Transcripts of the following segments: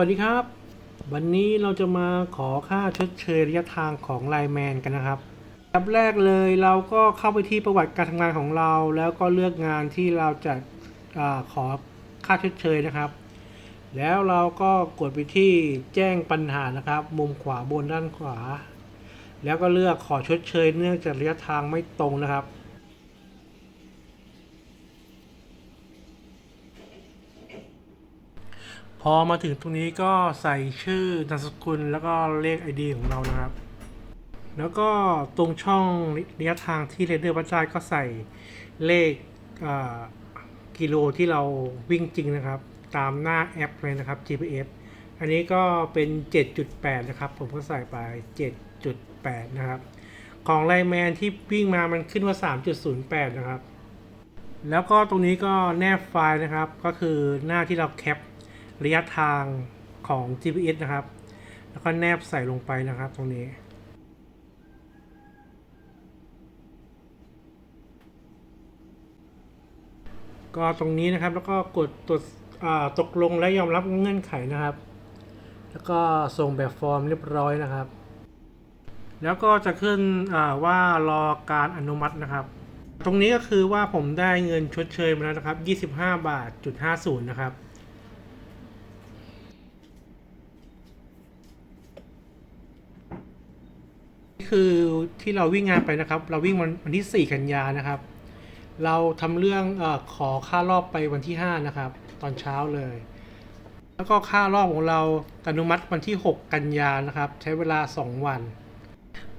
วัสดีครับ วันนี้เราจะมาขอค่าชดเชยระยะทางของไลแมนกันนะครับอันดับแรกเลยเราก็เข้าไปที่ประวัติการทำงานของเรา แล้วก็เลือกงานที่เราจะอาขอค่าชดเชยนะครับ แล้วเราก็กดไปที่แจ้งปัญหานะครับ มุมขวาบนด้านขวา แล้วก็เลือกขอชดเชย เนื่องจากระยะทางไม่ตรงนะครับ พอมาถึงตรงนี้ก็ใส่ชื่อนามสกุลแล้วก็เลข ID ของเรานะครับ แล้วก็ตรงช่องระยะทางที่เรเดอร์วัดได้ก็ใส่เลขกิโลที่เราวิ่งจริงนะครับ ตามหน้าแอปเลยนะครับ GPS อันนี้ก็เป็น 7.8 นะครับ ผมก็ใส่ไป 7.8 นะครับ ของไลแมนที่วิ่งมามันขึ้นว่า 3.08 นะครับ แล้วก็ตรงนี้ก็แนบไฟล์นะครับ ก็คือหน้าที่เราแคป ระยะทางของ GPS นะครับ แล้วก็แนบใส่ลงไปนะครับตรงนี้ ก็ตรงนี้นะครับแล้วก็กดตรวจตกลงและยอมรับเงื่อนไขนะครับ แล้วก็ส่งแบบฟอร์มเรียบร้อยนะครับ แล้วก็จะขึ้นว่ารอการอนุมัตินะครับ ตรงนี้ก็คือว่าผมได้เงินชดเชยมาแล้วนะครับ 25 บาทจุด50นะครับ คือที่เราวิ่งงานไปนะครับ เราวิ่งวันวันที่ 4 กันยานะครับ เราทำเรื่องอขอค่ารอบไปวันที่ 5 นะครับ ตอนเช้าเลย แล้วก็ค่ารอบของเราอนุมัติวันที่ 6 กันยานะครับ ใช้เวลา 2 วัน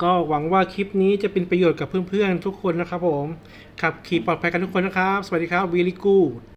ก็หวังว่าคลิปนี้จะเป็นประโยชน์กับเพื่อนๆทุกคนนะครับผมขับขี่ปลอดภัยกันทุกคนนะครับ สวัสดีครับวีลิกู